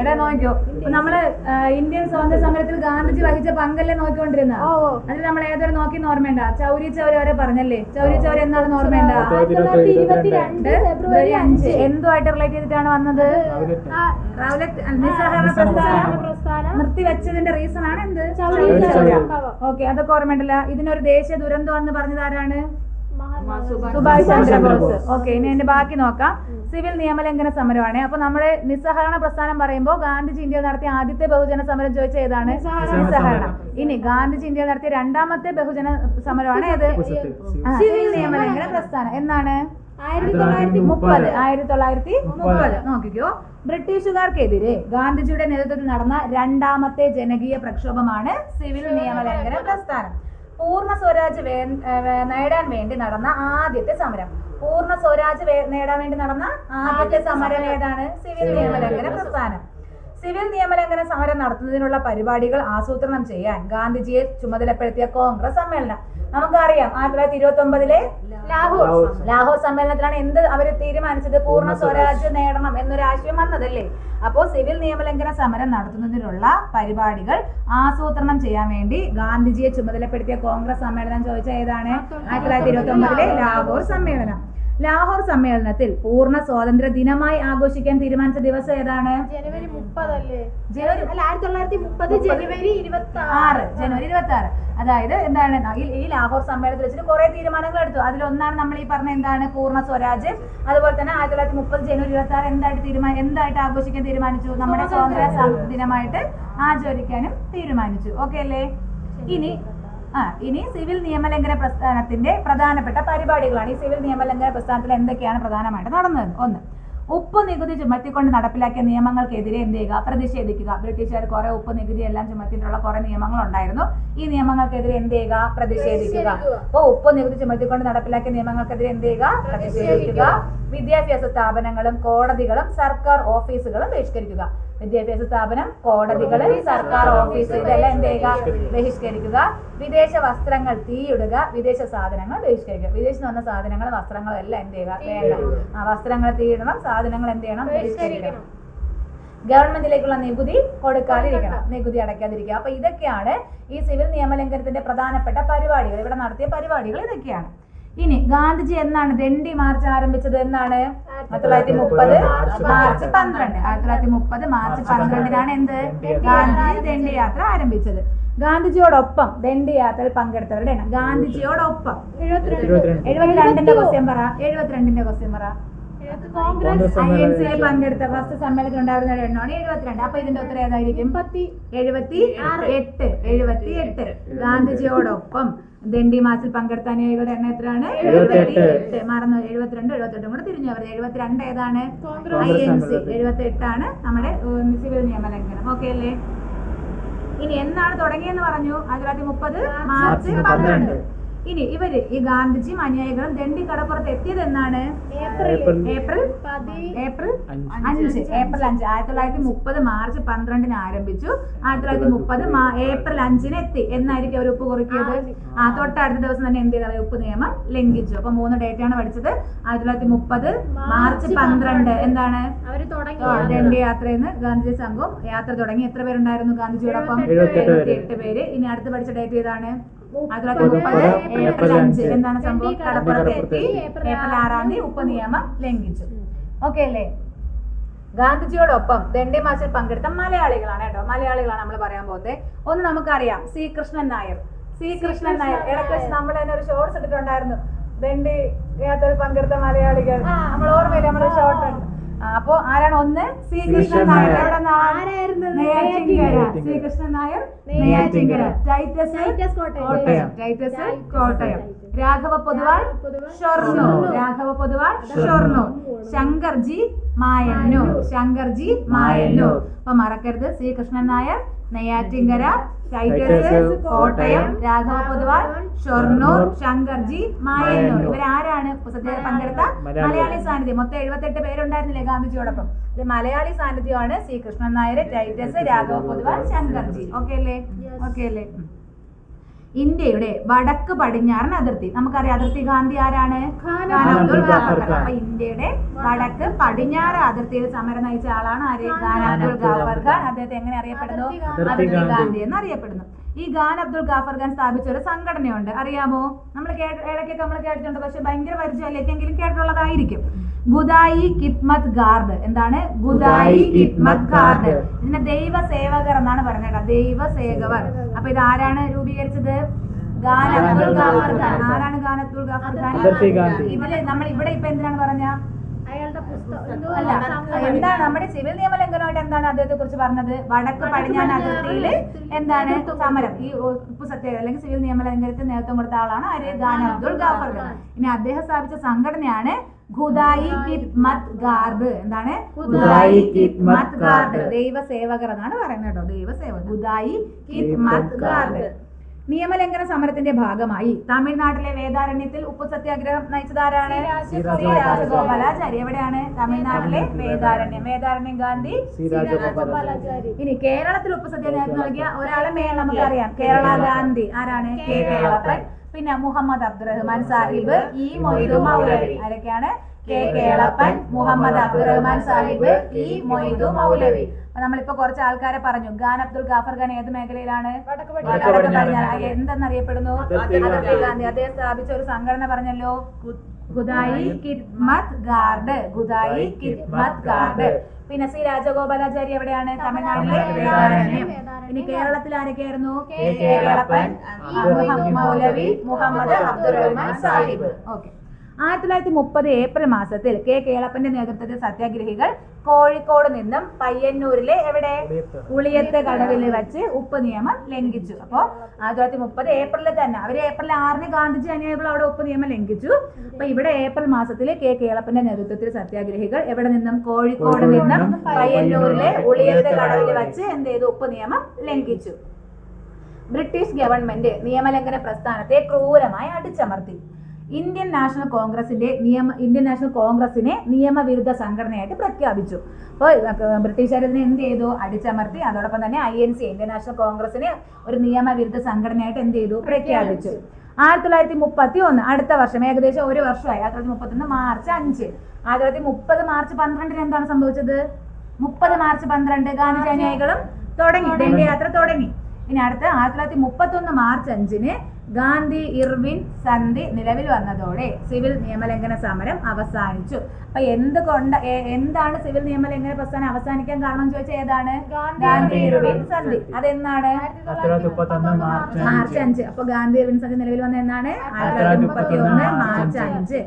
എടാ നോക്കിയോ നമ്മൾ ഇന്ത്യൻ സ്വാതന്ത്ര്യ സമരത്തിൽ ഗാന്ധിജി വഹിച്ച പങ്കല്ലേ നോക്കിക്കൊണ്ടിരുന്ന. അതിൽ നമ്മൾ ഏതൊരു നോക്കി ഓർമ്മയുണ്ട? ചൗരി ചൗരി വരെ പറഞ്ഞല്ലേ? ചൗരി ചൗരി എന്താണ് ഓർമ്മയുണ്ട? ഫെബ്രുവരി അഞ്ച്. എന്തുമായിട്ട് റിലേറ്റ് ചെയ്തിട്ടാണ് വന്നത്? നിർത്തിവെച്ചതിന്റെ റീസൺ ആണ് എന്ത്. ഓക്കെ അതൊക്കെ ഓർമ്മയുണ്ടല്ല. ഇതിനൊരു ദേശീയ ദുരന്തം എന്ന് പറഞ്ഞത് ആരാണ്? സുഭാഷ് ചന്ദ്രബോസ് ഓക്കെ ഇനി അതിന്റെ ബാക്കി നോക്കാം. സിവിൽ നിയമലംഘന സമരമാണ്. അപ്പൊ നമ്മുടെ നിസ്സഹരണ പ്രസ്ഥാനം പറയുമ്പോൾ ഗാന്ധിജി ഇന്ത്യയിൽ നടത്തിയ ആദ്യത്തെ ബഹുജന സമരം ചോദിച്ച ഏതാണ്? നിസ്സഹരണം ഇനി ഗാന്ധിജി ഇന്ത്യയിൽ നടത്തിയ രണ്ടാമത്തെ ബഹുജന സമരമാണ് ഏത്? സിവിൽ നിയമലംഘന പ്രസ്ഥാനം. എന്നാണ്? ആയിരത്തി തൊള്ളായിരത്തി മുപ്പത്. ആയിരത്തി തൊള്ളായിരത്തി മുപ്പത്. നോക്കിക്കോ. ബ്രിട്ടീഷുകാർക്കെതിരെ ഗാന്ധിജിയുടെ നേതൃത്വത്തിൽ നടന്ന രണ്ടാമത്തെ ജനകീയ പ്രക്ഷോഭമാണ് സിവിൽ നിയമലംഘന പ്രസ്ഥാനം. പൂർണ സ്വരാജ് വേ- നേടാൻ വേണ്ടി നടന്ന ആദ്യത്തെ സമരം. പൂർണ സ്വരാജ് നേടാൻ വേണ്ടി നടന്ന ആദ്യത്തെ സമരം ഏതാണ്? സിവിൽ നിയമലംഘന പ്രസ്ഥാനം. സിവിൽ നിയമലംഘന സമരം നടത്തുന്നതിനുള്ള പരിപാടികൾ ആസൂത്രണം ചെയ്യാൻ ഗാന്ധിജിയെ ചുമതലപ്പെടുത്തിയ കോൺഗ്രസ് സമ്മേളനം. നമുക്കറിയാം ആയിരത്തി തൊള്ളായിരത്തി ഇരുപത്തി ഒമ്പതിലെ ലാഹോർ ലാഹോർ സമ്മേളനത്തിലാണ് എന്ത് അവർ തീരുമാനിച്ചത്? പൂർണ സ്വരാജ്യം നേടണം എന്നൊരു ആശയം വന്നതല്ലേ? അപ്പോൾ സിവിൽ നിയമലംഘന സമരം നടത്തുന്നതിനുള്ള പരിപാടികൾ ആസൂത്രണം ചെയ്യാൻ വേണ്ടി ഗാന്ധിജിയെ ചുമതലപ്പെടുത്തിയ കോൺഗ്രസ് സമ്മേളനം ചോദിച്ച ഏതാണ്? ആയിരത്തി തൊള്ളായിരത്തി ഇരുപത്തി ഒമ്പതിലെ ലാഹോർ സമ്മേളനം. ലാഹോർ സമ്മേളനത്തിൽ പൂർണ സ്വാതന്ത്ര്യ ദിനമായി ആഘോഷിക്കാൻ തീരുമാനിച്ച ദിവസം ഏതാണ്? ജനുവരി മുപ്പതല്ലേ? ജനുവരി അല്ല ആയിരത്തി തൊള്ളായിരത്തി മുപ്പത് ജനുവരി ഇരുപത്തി ആറ് ജനുവരി ഇരുപത്തി ആറ് അതായത് എന്താണ് ഈ ലാഹോർ സമ്മേളനത്തിൽ വെച്ചിട്ട് കുറെ തീരുമാനങ്ങൾ എടുത്തു. അതിലൊന്നാണ് നമ്മൾ ഈ പറഞ്ഞ എന്താണ് പൂർണ സ്വരാജ്. അതുപോലെ തന്നെ ആയിരത്തി തൊള്ളായിരത്തി മുപ്പത് ജനുവരി ഇരുപത്തി ആറ് എന്തായിട്ട് തീരുമാനം എന്തായിട്ട് ആഘോഷിക്കാൻ തീരുമാനിച്ചു? നമ്മുടെ സ്വാതന്ത്ര്യ ദിനമായിട്ട് ആചരിക്കാനും തീരുമാനിച്ചു. ഓക്കെ അല്ലേ? ഇനി ആ ഇനി സിവിൽ നിയമലംഘന പ്രസ്ഥാനത്തിന്റെ പ്രധാനപ്പെട്ട പരിപാടികളാണ്. ഈ സിവിൽ നിയമലംഘന പ്രസ്ഥാനത്തിൽ എന്തൊക്കെയാണ് പ്രധാനമായിട്ട് നടന്നത്? ഒന്ന് ഉപ്പ് നികുതി ചുമത്തിക്കൊണ്ട് നടപ്പിലാക്കിയ നിയമങ്ങൾക്കെതിരെ എന്ത് ചെയ്യുക? പ്രതിഷേധിക്കുക. ബ്രിട്ടീഷുകാർ കുറെ ഉപ്പ് നികുതി എല്ലാം ചുമത്തിയിട്ടുള്ള കുറെ നിയമങ്ങൾ ഉണ്ടായിരുന്നു ഈ നിയമങ്ങൾക്കെതിരെ എന്ത് ചെയ്യുക? പ്രതിഷേധിക്കുക. അപ്പോൾ ഉപ്പ് നികുതി ചുമത്തിക്കൊണ്ട് നടപ്പിലാക്കിയ നിയമങ്ങൾക്കെതിരെ എന്ത് ചെയ്യുക? പ്രതിഷേധിക്കുക. വിദ്യാഭ്യാസ സ്ഥാപനങ്ങളും കോടതികളും സർക്കാർ ഓഫീസുകളും ബഹിഷ്കരിക്കുക. വിദ്യാഭ്യാസ സ്ഥാപനം കോടതികൾ സർക്കാർ ഓഫീസ് ഇതെല്ലാം എന്ത് ചെയ്യുക? ബഹിഷ്കരിക്കുക. വിദേശ വസ്ത്രങ്ങൾ തീയിടുക വിദേശ സാധനങ്ങൾ ബഹിഷ്കരിക്കുക. വിദേശത്ത് വന്ന സാധനങ്ങൾ വസ്ത്രങ്ങളും എല്ലാം എന്ത് ചെയ്യുക? വേണ്ട. ആ വസ്ത്രങ്ങൾ തീയിടണം സാധനങ്ങൾ എന്ത് ചെയ്യണം? ബഹിഷ്കരിക്കണം. ഗവൺമെന്റിലേക്കുള്ള നികുതി കൊടുക്കാതിരിക്കണം. നികുതി അടയ്ക്കാതിരിക്കുക. അപ്പൊ ഇതൊക്കെയാണ് ഈ സിവിൽ നിയമലംഘനത്തിന്റെ പ്രധാനപ്പെട്ട പരിപാടികൾ. ഇവിടെ നടത്തിയ പരിപാടികൾ ഇതൊക്കെയാണ്. ഇനി ഗാന്ധിജി എന്നാണ് ദണ്ഡി മാർച്ച് ആരംഭിച്ചത് എന്നാണ്? ആയിരത്തി തൊള്ളായിരത്തി മുപ്പത് മാർച്ച് പന്ത്രണ്ട്. ആയിരത്തി തൊള്ളായിരത്തി മുപ്പത് മാർച്ച് പന്ത്രണ്ടിനാണ് എന്ത്? ഗാന്ധിജി ദണ്ഡി യാത്ര ആരംഭിച്ചത്. ഗാന്ധിജിയോടൊപ്പം ദണ്ഡി യാത്രയിൽ പങ്കെടുത്തവരുടെ എണ്ണം. ഗാന്ധിജിയോടൊപ്പം എഴുപത്തിരണ്ടിന്റെ ക്വസ്റ്റ്യൻ പറ. എഴുപത്തിരണ്ടിന്റെ ക്വസ്റ്റ്യൻ പറ. കോൺഗ്രസ് ഐ എൻ സിയിൽ പങ്കെടുത്ത ഫസ്റ്റ് സമ്മേളനത്തിൽ ഉണ്ടായിരുന്ന എണ്ണമാണ് എഴുപത്തിരണ്ട്. അപ്പൊ ഇതിന്റെ ഉത്തരം ഏതായിരിക്കും? എഴുപത്തി എട്ട്. എഴുപത്തി എട്ട്. ഗാന്ധിജിയോടൊപ്പം ദണ്ഡി മാർച്ചിൽ പങ്കെടുത്ത അനുയായികളുടെ എണ്ണം എത്രയാണ്? മറന്നു. എഴുപത്തിരണ്ട് എഴുപത്തെട്ടും കൂടെ തിരിഞ്ഞു. അവർ എഴുപത്തിരണ്ട് ഏതാണ്? I N C. എഴുപത്തി എട്ടാണ് നമ്മുടെ സിവിൽ നിയമലംഘനം. ഓക്കെ അല്ലേ? ഇനി എന്നാണ് തുടങ്ങിയെന്ന് പറഞ്ഞു? ആയിരത്തി തൊള്ളായിരത്തി മുപ്പത് മാർച്ച് പന്ത്രണ്ട്. ഇനി ഇവർ ഈ ഗാന്ധിജിയും അനുയായികളും ദണ്ഡി കടപ്പുറത്ത് എത്തിയത് എന്നാണ് ഏപ്രിൽ? April April? അഞ്ച്. ഏപ്രിൽ അഞ്ച്. ആയിരത്തി തൊള്ളായിരത്തി മുപ്പത് മാർച്ച് പന്ത്രണ്ടിന് ആരംഭിച്ചു. ആയിരത്തി തൊള്ളായിരത്തി മുപ്പത് ഏപ്രിൽ അഞ്ചിന് എത്തി. എന്നായിരിക്കും അവർ ഉപ്പ് കുറിക്കിയത് ആ തൊട്ടടുത്ത ദിവസം തന്നെ എന്ത് ചെയ്തു ഉപ്പ് നിയമം ലംഘിച്ചു. അപ്പൊ മൂന്ന് ഡേറ്റ് ആണ് പഠിച്ചത്. ആയിരത്തി തൊള്ളായിരത്തി മുപ്പത് മാർച്ച് പന്ത്രണ്ട്. എന്താണ്? ദണ്ഡി യാത്രയിൽ നിന്ന് ഗാന്ധിജി സംഘം യാത്ര തുടങ്ങി. എത്ര പേരുണ്ടായിരുന്നു ഗാന്ധിജിയോടൊപ്പം? എഴുപത്തെട്ട് പേര്. എട്ട് പേര്. ഇനി അടുത്ത് പഠിച്ച ഡേറ്റ് ഏതാണ്? ഏപ്രിൽ അഞ്ച്. എന്താണ് സംഭവം? കടപ്പുറത്ത് എത്തി ഏപ്രിൽ ആറാം തീയതി ഉപ്പ് നിയമം ലംഘിച്ചു. ഓക്കെ അല്ലേ? ഗാന്ധിജിയോടൊപ്പം ദണ്ഡി മാർച്ചിൽ പങ്കെടുത്ത മലയാളികളാണ് കേട്ടോ. മലയാളികളാണ് നമ്മൾ പറയാൻ പോകുന്നത്. ഒന്ന് നമുക്കറിയാം സി. കൃഷ്ണൻ നായർ. സി. കൃഷ്ണൻ നായർ. ഇടയ്ക്ക് നമ്മൾ തന്നെ ഒരു ഷോർട്സ് ഇട്ടിട്ടുണ്ടായിരുന്നു. ദണ്ഡി യാത്രയിൽ പങ്കെടുത്ത മലയാളികൾ. നമ്മൾ ഓർമ്മയില്ല? നമ്മുടെ ഷോർട്ട് ഉണ്ട് അപ്പോ ആരാണ് ഒന്ന്? ശ്രീകൃഷ്ണൻ നായർ. ശ്രീകൃഷ്ണൻ നായർ നെയ്യാറ്റിങ്കര ടൈറ്റസ് ടൈറ്റസ് കോട്ടയം. ടൈറ്റസ്. കോട്ടയം. രാഘവ പൊതുവാൾ ഷൊർണൂർ. രാഘവ പൊതുവാൾ ഷൊർണൂർ. ശങ്കർജി മായന്നൂർ. ശങ്കർജി മായന്നൂർ. അപ്പൊ മറക്കരുത്. ശ്രീകൃഷ്ണൻ നായർ നെയ്യാറ്റിൻകര ടൈറ്റസ് കോട്ടയം രാഘവ പൊതുവാൾ ഷൊർണൂർ ശങ്കർജി മായന്നൂർ ഇവരാരാണ് സത്യത്തിൽ പങ്കെടുത്ത മലയാളി. സാന്നിധ്യം. മൊത്തം എഴുപത്തെട്ട് പേരുണ്ടായിരുന്നില്ലേ ഗാന്ധിജിയോടൊപ്പം? ഇത് മലയാളി സാന്നിധ്യമാണ് ശ്രീകൃഷ്ണൻ കൃഷ്ണൻ നായർ ടൈറ്റസ് രാഘവ പൊതുവാൾ ശങ്കർജി ഓക്കെ അല്ലേ? ഓക്കെ അല്ലേ. ഇന്ത്യയുടെ വടക്ക് പടിഞ്ഞാറൻ അതിർത്തി. നമുക്കറിയാം അതിർത്തി ഗാന്ധി ആരാണ്? ഗാഫർ. അപ്പൊ ഇന്ത്യയുടെ വടക്ക് പടിഞ്ഞാറ് അതിർത്തിയിൽ സമരം നയിച്ച ആളാണ് ആര്? ഖാൻ അബ്ദുൾ ഗാഫർ ഖാൻ. അദ്ദേഹത്തെ എങ്ങനെ അറിയപ്പെടുന്നു? അതിർത്തി ഗാന്ധി. എന്ന് അറിയപ്പെടുന്നു. ഈ ഖാൻ അബ്ദുൾ ഗാഫർ ഖാൻ സ്ഥാപിച്ച ഒരു സംഘടനയുണ്ട്. അറിയാമോ? നമ്മൾ ഇടയ്ക്കൊക്കെ നമ്മൾ കേട്ടിട്ടുണ്ട്. പക്ഷെ ഭയങ്കര പരിചയമില്ലെങ്കിലും കേട്ടിട്ടുള്ളതായിരിക്കും. ഗുദായി കിത്മത് ഗാർഡ് എന്താണ്? ഗുദായി കിത്മത് ഗാർഡ് ഇതിനെ ദൈവ സേവകർ എന്നാണ് പറഞ്ഞത്. ദൈവ സേവകർ. അപ്പൊ ഇത് ആരാണ് രൂപീകരിച്ചത്? ഖാൻ അബ്ദുൽ ഗാഫർ ഖാൻ ആരാണ് ഖാൻ അബ്ദുൽ ഗാഫർ ഖാൻ ഇതിൽ നമ്മൾ ഇവിടെ ഇപ്പൊ എന്തിനാണ് പറഞ്ഞ? അയാളുടെ പുസ്തകം അല്ല എന്താണ് നമ്മുടെ സിവിൽ നിയമ ലംഘനമായിട്ട് എന്താണ് അദ്ദേഹത്തെ കുറിച്ച് പറഞ്ഞത്? വടക്ക് പടിഞ്ഞാൻ അതിർത്തിയിൽ എന്താണ് സമരം? ഈ ഉപ്പ് സത്യ അല്ലെങ്കിൽ സിവിൽ നിയമ ലംഘനത്തിന് നേതൃത്വം കൊടുത്ത ആളാണ് ആര്? ഖാൻ അബ്ദുൾ ഗാഫർ ഖാൻ ഇനി അദ്ദേഹം സ്ഥാപിച്ച സംഘടനയാണ് ഖുദായി കിത്മത് ഗാർഡ് എന്താണ്? ഖുദായി കിത്മത് ഗാർഡ്. എന്നാണ് പറയുന്നത് കേട്ടോ. ദൈവ സേവകർ ഖുദായി കിത്മത് ഗാർഡ് നിയമലംഘന സമരത്തിന്റെ ഭാഗമായി തമിഴ്നാട്ടിലെ വേദാരണ്യത്തിൽ ഉപ്പു സത്യാഗ്രഹം നയിച്ചതാരാണ്? രാജഗോപാലാചാര്യ ശ്രീ ശ്രീ രാജഗോപാലാചാരി എവിടെയാണ്? തമിഴ്നാട്ടിലെ വേദാരണ്യം. വേദാരണ്യം ഗാന്ധി. ഇനി കേരളത്തിൽ ഉപ്പു സത്യാഗ്രഹം നൽകിയ ഒരാളെ മേൽ നമുക്കറിയാം. കേരള ഗാന്ധി. ആരാണ്? കെ കേളപ്പൻ പിന്നെ മുഹമ്മദ് അബ്ദുറഹ്മാൻ സാഹിബ് ഇ മൊയ്തു മൗലവി. ആരൊക്കെയാണ്? K Kelappan Muhammad Abdurahman Sahib E Moidu Moulavi. അപ്പൊ നമ്മളിപ്പോ കുറച്ച് ആൾക്കാരെ പറഞ്ഞു. ഖാൻ അബ്ദുൽ ഗാഫർ ഖാൻ ഏത് മേഖലയിലാണ്. എന്തെന്നറിയപ്പെടുന്നു? അതിർത്തി ഗാന്ധി. അദ്ദേഹം സ്ഥാപിച്ച ഒരു സംഘടന പറഞ്ഞല്ലോ. ഖുദായി കിത്മത് ഗാർഡ്. ഖുദായി കിത്മത് ഗാർഡ്. പിന്നെ സി രാജഗോപാലാചാരി എവിടെയാണ്? തമിഴ്നാട്ടിലെ ഇനി കേരളത്തിൽ ആരൊക്കെയായിരുന്നു. മുഹമ്മദ് മൗലവി മുഹമ്മദ് അബ്ദുറഹ്മാൻ സാഹിബ്. ഓക്കെ. ആയിരത്തി തൊള്ളായിരത്തി മുപ്പത് ഏപ്രിൽ മാസത്തിൽ കെ കേളപ്പന്റെ നേതൃത്വത്തിൽ സത്യാഗ്രഹികൾ കോഴിക്കോട് നിന്നും പയ്യന്നൂരിലെ എവിടെ? ഉളിയത്ത്. കടവിൽ വെച്ച് ഉപ്പ് നിയമം ലംഘിച്ചു. അപ്പോൾ ആയിരത്തി തൊള്ളായിരത്തി മുപ്പത് ഏപ്രിലിൽ തന്നെ അവർ ഏപ്രിൽ ആറിന് ഗാന്ധിജി അനുയായികൾ അവിടെ ഉപ്പ് നിയമം ലംഘിച്ചു. അപ്പൊ ഇവിടെ ഏപ്രിൽ മാസത്തിൽ കെ കേളപ്പന്റെ നേതൃത്വത്തിൽ സത്യാഗ്രഹികൾ എവിടെ നിന്നും? കോഴിക്കോട് നിന്നും പയ്യന്നൂരിലെ ഉളിയത്ത് കടവിൽ കടവിൽ വെച്ച്. എന്ത് ചെയ്തു? ഉപ്പ് നിയമം ലംഘിച്ചു. ബ്രിട്ടീഷ് ഗവൺമെന്റ് നിയമലംഘന പ്രസ്ഥാനത്തെ ക്രൂരമായി അടിച്ചമർത്തി. ഇന്ത്യൻ നാഷണൽ കോൺഗ്രസിന്റെ നിയമ ഇന്ത്യൻ നാഷണൽ കോൺഗ്രസിനെ നിയമവിരുദ്ധ സംഘടനയായിട്ട് പ്രഖ്യാപിച്ചു. അപ്പോൾ ബ്രിട്ടീഷുകാർ ഇതിനെ എന്ത് ചെയ്തു? അടിച്ചമർത്തി. അതോടൊപ്പം തന്നെ I N C Indian national കോൺഗ്രസിനെ ഒരു നിയമവിരുദ്ധ സംഘടനയായിട്ട് എന്ത് ചെയ്തു? പ്രഖ്യാപിച്ചു. ആയിരത്തി തൊള്ളായിരത്തി മുപ്പത്തി ഒന്ന് അടുത്ത വർഷം ഏകദേശം ഒരു വർഷമായി. ആയിരത്തി തൊള്ളായിരത്തി മുപ്പത്തി ഒന്ന് മാർച്ച് അഞ്ച്. ആയിരത്തി തൊള്ളായിരത്തി മുപ്പത് മാർച്ച് പന്ത്രണ്ടിന് എന്താണ് സംഭവിച്ചത്? മുപ്പത് മാർച്ച് പന്ത്രണ്ട് ഗാന്ധിജി അനുയായികളും തുടങ്ങി. ദണ്ഡയാത്ര തുടങ്ങി. ഇനി അടുത്ത ആയിരത്തി തൊള്ളായിരത്തി മുപ്പത്തി ഒന്ന് മാർച്ച് അഞ്ചിന് ഗാന്ധി ഇർവിൻ സന്ധി നിലവിൽ വന്നതോടെ സിവിൽ നിയമലംഘന സമരം അവസാനിച്ചു. അപ്പൊ എന്തുകൊണ്ട് എന്താണ് സിവിൽ നിയമലംഘന പ്രസ്ഥാനം അവസാനിക്കാൻ കാരണം എന്ന് ചോദിച്ചാൽ ഏതാണ്? ഗാന്ധി ഇർവിൻ സന്ധി. അതെന്നാണ്? മുപ്പത്തൊന്ന് മാർച്ച് അഞ്ച്. അപ്പൊ ഗാന്ധി ഇർവിൻ സന്ധി നിലവിൽ വന്ന എന്നാണ്? ആയിരത്തി തൊള്ളായിരത്തി മുപ്പത്തി ഒന്ന് മാർച്ച് അഞ്ച്.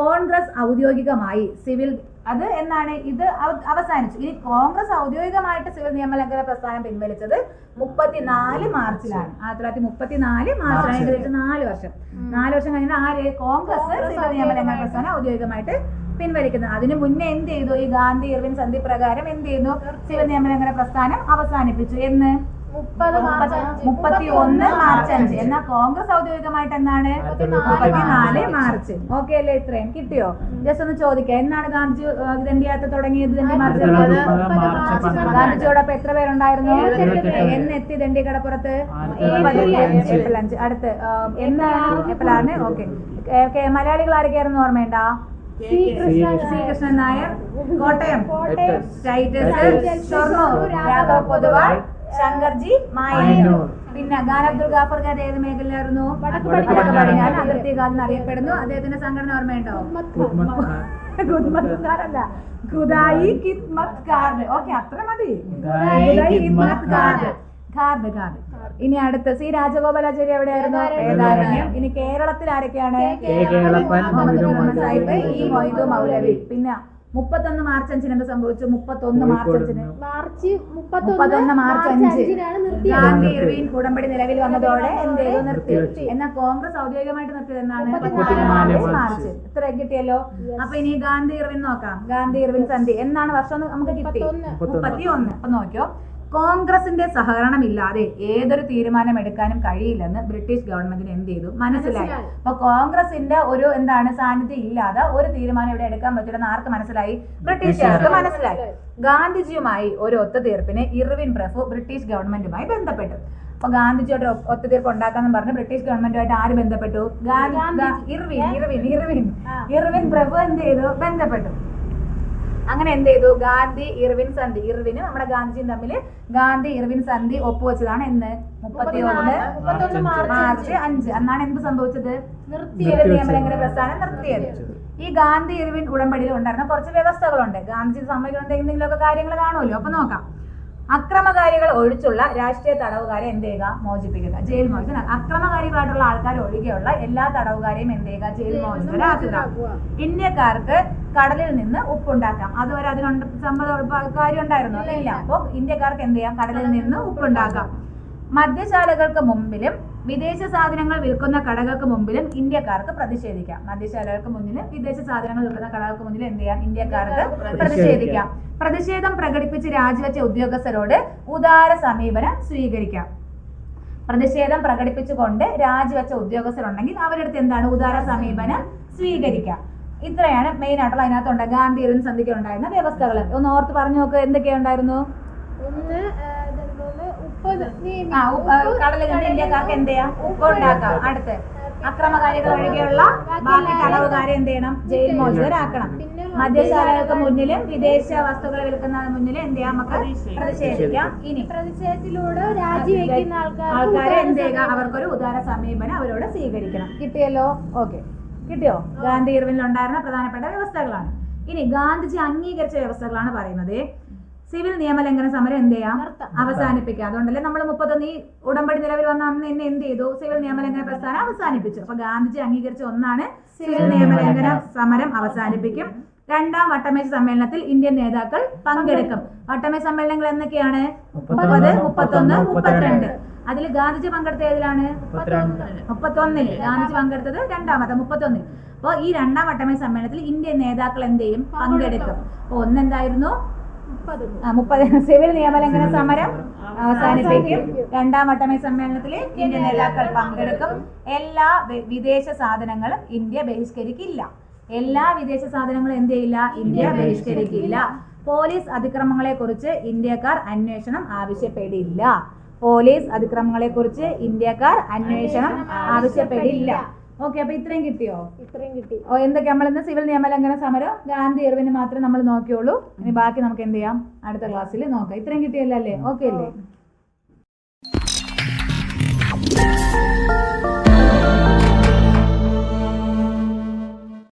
കോൺഗ്രസ് ഔദ്യോഗികമായി സിവിൽ അത് എന്നാണ്? ഇത് അവസാനിച്ചു. ഇനി കോൺഗ്രസ് ഔദ്യോഗികമായിട്ട് സിവിൽ നിയമലംഘന പ്രസ്ഥാനം പിൻവലിച്ചത് മുപ്പത്തിനാല് മാർച്ചിലാണ്. ആയിരത്തി തൊള്ളായിരത്തി മുപ്പത്തിനാല് മാർച്ചിലാണ്. മാർച്ച്. ഏകദേശം നാല് വർഷം. നാല് വർഷം കഴിഞ്ഞാൽ ആര് കോൺഗ്രസ് സിവിൽ നിയമലംഘന പ്രസ്ഥാനം ഔദ്യോഗികമായിട്ട് പിൻവലിക്കുന്നത് അതിനു മുന്നേ എന്ത് ചെയ്തു? ഈ ഗാന്ധി ഇർവിൻ സന്ധി പ്രകാരം എന്ത് ചെയ്യുന്നു സിവിൽ നിയമലംഘന പ്രസ്ഥാനം അവസാനിപ്പിച്ചു. എന്ന്. മുപ്പത്തി ഒന്ന് മാർച്ച് അഞ്ച് എന്നാൽ കോൺഗ്രസ് ഔദ്യോഗികമായിട്ട് എന്താണ് മുപ്പത്തിനാല് മാർച്ച് ഓക്കെ അല്ലേ ഇത്രയും കിട്ടിയോ ജസ്റ്റ് ഒന്ന് ചോദിക്കാം എന്നാണ് ഗാന്ധി ദണ്ഡി യാത്ര തുടങ്ങിയത് ദണ്ഡി മാർച്ച് പന്ത്രണ്ട്. ഗാന്ധിജിയോടൊപ്പം എത്ര പേരുണ്ടായിരുന്നു. എന്ന് എത്തി ദണ്ഡി കടപ്പുറത്ത് ഏപ്രിൽ അഞ്ച്. അടുത്ത് എന്നാണ് ഏപ്രിലാണ് ഓക്കെ മലയാളികൾ ആരൊക്കെയായിരുന്നു ഓർമ്മയുണ്ടോ സി കൃഷ്ണൻ നായർ കോട്ടയം ടൈറ്റസ്, ഷൊർണൂർ രാഘവ പൊതുവാൾ ശങ്കർജി മായന്നൂർ മായന്നൂർ. പിന്നെ ഗാനബ്ദുൽ ഗാഫർ ഖാൻ ഏത് മേഖലയിലായിരുന്നു? വടക്ക് പടിഞ്ഞാറ്. പടിഞ്ഞാറ് അതിർത്തി കാലം അറിയപ്പെടുന്നു. അദ്ദേഹത്തിന്റെ സംഘടന ഓർമ്മയുണ്ടോ? ഖുദായി ഓക്കെ അത്ര മതി. ഖുദായി ഇനി അടുത്ത സി രാജഗോപാലാചാര്യ എവിടെയായിരുന്നു? വേദാരണ്യം. ഇനി കേരളത്തിൽ ആരൊക്കെയാണ്? മുഹമ്മദ് സാഹിബ് മൊയ്തു മൗലവി. പിന്നെ മുപ്പത്തൊന്ന് മാർച്ച് അഞ്ചിന് എന്ത് സംഭവിച്ചു മുപ്പത്തൊന്ന് മാർച്ച് അഞ്ചിന്. മാർച്ച് മുപ്പത്തൊന്ന് മാർച്ച് അഞ്ച്. അഞ്ചിനാണ് ഗാന്ധി. ഇർവിൻ ഉടമ്പടി നിലവിൽ വന്നതോടെ എന്ത് ചെയ്തു? നിർത്തി. എന്നാൽ കോൺഗ്രസ് ഔദ്യോഗികമായിട്ട് നിർത്തിയത് എന്നാണ് മാർച്ച്. ഇത്ര കിട്ടിയല്ലോ? അപ്പൊ ഇനി ഗാന്ധി ഇർവിൻ നോക്കാം. ഗാന്ധി ഇർവിൻ സന്ധി. എന്നാണ് വർഷം നമുക്ക് കിട്ടി. മുപ്പത്തി ഒന്ന് അപ്പൊ നോക്കിയോ. കോൺഗ്രസിന്റെ സഹകരണം ഇല്ലാതെ ഏതൊരു തീരുമാനം എടുക്കാനും കഴിയില്ലെന്ന് ബ്രിട്ടീഷ് ഗവൺമെന്റിന് എന്ത് ചെയ്തു? മനസ്സിലായി. അപ്പൊ കോൺഗ്രസിന്റെ ഒരു എന്താണ് സാന്നിധ്യം ഇല്ലാതെ ഒരു തീരുമാനം ഇവിടെ എടുക്കാൻ പറ്റില്ലെന്ന് ആർക്ക് മനസ്സിലായി? ബ്രിട്ടീഷുകാർക്ക് മനസ്സിലായി. ഗാന്ധിജിയുമായി ഒരു ഒത്തുതീർപ്പിന് ഇർവിൻ പ്രഭു ബ്രിട്ടീഷ് ഗവൺമെന്റുമായി ബന്ധപ്പെട്ടു. അപ്പൊ ഗാന്ധിജിയുടെ ഒത്തുതീർപ്പ് ഉണ്ടാക്കാന്ന് പറഞ്ഞ് ബ്രിട്ടീഷ് ഗവൺമെന്റുമായിട്ട് ആര് ബന്ധപ്പെട്ടു? Irwin Irwin Irwin. ഇർവിൻ പ്രഭു എന്ത് ചെയ്തു? ബന്ധപ്പെട്ടു. അങ്ങനെ എന്ത് ചെയ്തു? ഗാന്ധി ഇർവിൻ സന്ധി. ഇർവിന് നമ്മുടെ ഗാന്ധിജിയും തമ്മിൽ ഗാന്ധി ഇർവിൻ സന്ധി ഒപ്പുവെച്ചതാണ് എന്ന് മുപ്പത്തി ഒന്ന് മാർച്ച് അഞ്ച്. അന്നാണ് എന്ത് സംഭവിച്ചത്? നിർത്തിയത് നിയമലംഘന പ്രസ്ഥാനം നിർത്തിയത്. ഈ ഗാന്ധി ഇർവിൻ ഉടമ്പടിയിൽ ഉണ്ടായിരുന്ന കുറച്ച് വ്യവസ്ഥകളുണ്ട്. ഗാന്ധിജി സമ്മതിക്കുന്ന എന്തെങ്കിലുമൊക്കെ കാര്യങ്ങൾ കാണുമല്ലോ. അപ്പൊ നോക്കാം. അക്രമകാരികൾ ഒഴിച്ചുള്ള രാഷ്ട്രീയ തടവുകാരെ എന്ത് ചെയ്യുക? മോചിപ്പിക്കുക. ജയിൽ മോചന അക്രമകാരികളായിട്ടുള്ള ആൾക്കാർ ഒഴികെയുള്ള എല്ലാ തടവുകാരെയും എന്ത് ചെയ്യുക? ജയിൽ മോചിതരാക്കുക. ഇന്ത്യക്കാർക്ക് കടലിൽ നിന്ന് ഉപ്പുണ്ടാക്കാം. അതുവരെ അതിനുണ്ട് സമ്മതം കാര്യം ഉണ്ടായിരുന്നു ഇല്ല. അപ്പോൾ ഇന്ത്യക്കാർക്ക് എന്ത് ചെയ്യാം? കടലിൽ നിന്ന് ഉപ്പുണ്ടാക്കാം. മദ്യശാലകൾക്ക് മുമ്പിലും വിദേശ സാധനങ്ങൾ വിൽക്കുന്ന കടകൾക്ക് മുമ്പിലും ഇന്ത്യക്കാർക്ക് പ്രതിഷേധിക്കാം. മദ്യശാലകൾക്ക് മുന്നിലും വിദേശ സാധനങ്ങൾ വിൽക്കുന്ന കടകൾക്ക് മുന്നിലും എന്ത് ചെയ്യാം? ഇന്ത്യക്കാർക്ക് പ്രതിഷേധിക്കാം. പ്രതിഷേധം പ്രകടിപ്പിച്ച് രാജിവെച്ച ഉദ്യോഗസ്ഥരോട് ഉദാര സമീപനം സ്വീകരിക്കാം. പ്രതിഷേധം പ്രകടിപ്പിച്ചുകൊണ്ട് രാജിവെച്ച ഉദ്യോഗസ്ഥരുണ്ടെങ്കിൽ അവരുടെ അടുത്ത് എന്താണ്? ഉദാര സമീപനം സ്വീകരിക്കാം. ഇത്രയാണ് മെയിൻ ആയിട്ടുള്ള അതിനകത്തുണ്ട്. ഗാന്ധിയൻ സന്ധിക്കുണ്ടായിരുന്ന വ്യവസ്ഥകൾ ഒന്ന് ഓർത്ത് പറഞ്ഞു നോക്ക് എന്തൊക്കെയുണ്ടായിരുന്നു? ഒന്ന് നിന്ന് ഇന്ത്യക്കാർക്ക് എന്ത് ചെയ്യാം ഉപ്പ് ഉണ്ടാക്കാം. അടുത്ത്. അക്രമകാരികൾ ഒഴികെയുള്ള ബാക്കി തടവുകാരെ എന്ത് ചെയ്യണം? ജയിൽ മോചിതരാക്കണം. മദ്യശാലകൾക്ക് മുന്നിലും വിദേശ വസ്തുക്കൾ വിൽക്കുന്ന മുന്നിലും എന്ത് ചെയ്യാം? നമുക്ക് പ്രതിഷേധിക്കാം. ഇനി പ്രതിഷേധത്തിലൂടെ രാജിവെക്കുന്ന ആൾക്കാരെ എന്ത് ചെയ്യുക? അവർക്കൊരു ഉദാര സമീപനം അവരോട് സ്വീകരിക്കണം. കിട്ടിയല്ലോ? ഓക്കെ. കിട്ടിയോ? ഗാന്ധി ഇർവിനിൽ ഉണ്ടായിരുന്ന പ്രധാനപ്പെട്ട വ്യവസ്ഥകളാണ്. ഇനി ഗാന്ധിജി അംഗീകരിച്ച വ്യവസ്ഥകളാണ് പറയുന്നത്. സിവിൽ നിയമലംഘന സമരം എന്ത് ചെയ്യാം. അവസാനിപ്പിക്കുക അതുകൊണ്ടല്ലേ നമ്മൾ മുപ്പത്തൊന്ന് ഈ ഉടമ്പടി നിലവിൽ വന്ന അന്ന് തന്നെ എന്ത് ചെയ്തു? സിവിൽ നിയമലംഘന പ്രസ്ഥാനം അവസാനിപ്പിച്ചു. അപ്പൊ ഗാന്ധിജി അംഗീകരിച്ച ഒന്നാണ് സിവിൽ നിയമലംഘന സമരം അവസാനിപ്പിക്കും. രണ്ടാം വട്ടമേശ സമ്മേളനത്തിൽ ഇന്ത്യൻ നേതാക്കൾ പങ്കെടുക്കും. വട്ടമേശ സമ്മേളനങ്ങൾ എന്തൊക്കെയാണ് മുപ്പത് മുപ്പത്തൊന്ന് മുപ്പത്തിരണ്ട്. അതിൽ ഗാന്ധിജി പങ്കെടുത്ത ഏതിലാണ്? മുപ്പത്തൊന്നിൽ. ഗാന്ധിജി പങ്കെടുത്തത് രണ്ടാമത്തെ മുപ്പത്തൊന്നിൽ. അപ്പോൾ ഈ രണ്ടാം വട്ടമേശ സമ്മേളനത്തിൽ ഇന്ത്യൻ നേതാക്കൾ എന്ത് ചെയ്യും? പങ്കെടുക്കും. അപ്പോൾ ഒന്നെന്തായിരുന്നു? മുപ്പത്. സിവിൽ നിയമലംഘന സമരം അവസാനിപ്പിക്കും. രണ്ടാം വട്ടമേ സമ്മേളനത്തിൽ ഇന്ത്യൻ നേതാക്കൾ പങ്കെടുക്കും. എല്ലാ വിദേശ സാധനങ്ങളും ഇന്ത്യ ബഹിഷ്കരിക്കില്ല. എല്ലാ വിദേശ സാധനങ്ങളും എന്ത് ചെയ്യില്ല? ഇന്ത്യ ബഹിഷ്കരിക്കില്ല. പോലീസ് അതിക്രമങ്ങളെ കുറിച്ച് ഇന്ത്യക്കാർ അന്വേഷണം ആവശ്യപ്പെടില്ല. പോലീസ് അതിക്രമങ്ങളെ കുറിച്ച് ഇന്ത്യക്കാർ അന്വേഷണം ആവശ്യപ്പെടില്ല. ഓക്കെ അപ്പൊ ഇത്രയും കിട്ടിയോ? ഇത്രയും കിട്ടി. ഓ എന്തൊക്കെ നമ്മൾ ഇന്ന് സിവിൽ നിയമലംഘന സമരം ഗാന്ധി ഇർവിന് മാത്രമേ നമ്മൾ നോക്കിയുള്ളൂ. ഇനി ബാക്കി നമുക്ക് എന്ത് ചെയ്യാം? അടുത്ത ക്ലാസ്സിൽ നോക്കാം. ഇത്രയും കിട്ടിയല്ലോ അല്ലേ? ഓക്കെ അല്ലേ?